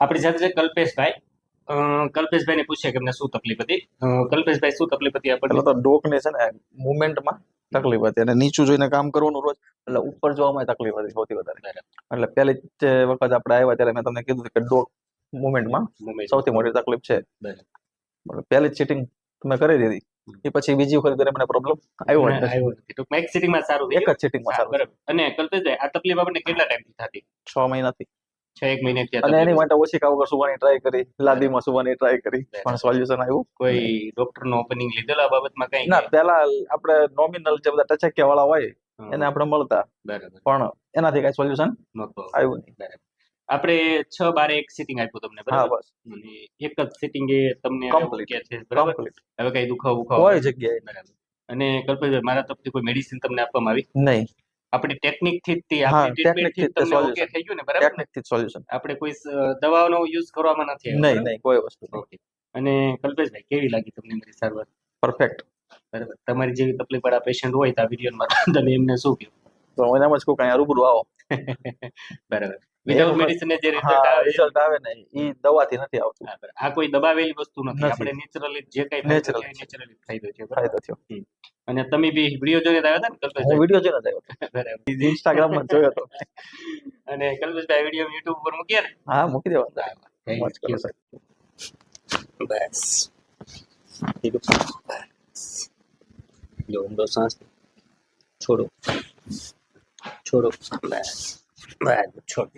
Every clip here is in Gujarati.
આપણી સાથે છે કલ્પેશભાઈ. કલ્પેશભાઈને પૂછીએ કે એમને શું તકલીફ હતી? કલ્પેશભાઈ શું તકલીફ હતી આપણને? એટલે તો ડોકને છે ને મુવમેન્ટમાં તકલીફ હતી અને નીચું જોઈને કામ કરવાનું રોજ એટલે ઉપર જોવામાં તકલીફ હતી સૌથી વધારે. એટલે પહેલી જે વખત આપણે આવ્યા ત્યારે મેં તમને કીધું કે ડોક મુવમેન્ટમાં સૌથી મોટી તકલીફ છે. પહેલી જ સીટિંગ મેં કરી દીધી. એ પછી બીજી વખત મને પ્રોબ્લેમ આવ્યો આવ્યો ટૂંકમાં એક સિટિંગમાં સારું એક જ સીટિંગમાં. સારું અને કલ્પેશભાઈ આ તકલીફ આપણને કેટલા ટાઈમથી થતી? છ મહિનાથી. છ એક મહિને અને એની માટે ઓછી કાવ સુવાની ટ્રાય કરી લાદીમાં સુવાની ટ્રાય કરી પણ સોલ્યુશન આવ્યું. કોઈ ડોક્ટર નો ઓપનિંગ લીધેલા આ બાબતમાં કઈ? ના પેલા આપણે નોમિનલ જે બધા ટચકિયા વાળા હોય એને આપણે મળતા. પણ એનાથી કઈ સોલ્યુશન નહોતો આવ્યું. નહીં. આપણે છ બારે એક સિટિંગ આપ્યું તમને બરાબર? અને એક જ સિટિંગ એ તમને કમ્પ્લીટ છે બરાબર? હવે કઈ દુખાવ ઉખાવ હોય જગ્યાએ. બરાબર. અને કલ્પેશભાઈ મારા તરફથી કોઈ મેડિસિન તમને આપવામાં આવી? નહીં. આપણી ટેકનિકથી તે આપણી ટ્રીટમેન્ટથી તમને ઓકે થઈ ગયું ને બરાબર ટેકનિકથી સોલ્યુશન આપણે કોઈ દવાઓનો યુઝ કરવામાં નથી નહીં નહીં કોઈ વસ્તુ ઓકે અને કલ્પેશભાઈ કેવી લાગી તમને મારી સારવાર? પરફેક્ટ બરાબર. તમારી જેવી તકલીફ વાળા પેશન્ટ હોય તો આ વીડિયો માં તમે એમને શું કહ્યું તો હું એનામાં જ કહું રૂબરૂ આવો. બરાબર. વિધાઉટ મેડિસિન જે રિઝલ્ટ આવે રિઝલ્ટ આવે ને એ દવાથી નથી આવતું. આ કોઈ દબાવેલી વસ્તુ નથી. આપણે નેચરલી જે કઈ Natural. નેચરલી ફાયદો છે ફાયદો થયો. અને તમે બી વીડિયો જોઈને આવ્યા હતા ને હું કલ્પેશભાઈ વીડિયો જોઈને આવ્યો બરાબર. ઇન્સ્ટાગ્રામમાં જોયો હતો. અને કલ્પેશભાઈ વીડિયો યુટ્યુબ પર મૂક્યા ને? હા મૂકી દેવા. બસ. ઊંડો શ્વાસ છોડો. છોડો. બસ. બસ છોડ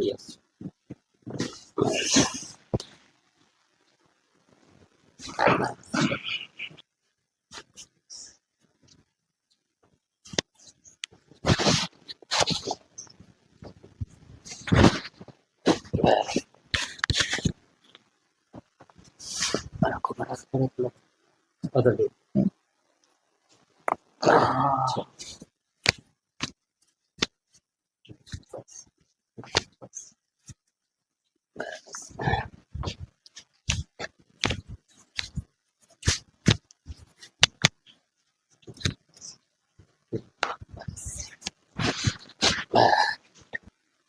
દો બસ છોડો યસ રાખો બરાબર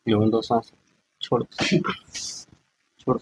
બરાબર અગર ઊંડો શ્વાસ છોડો છોડો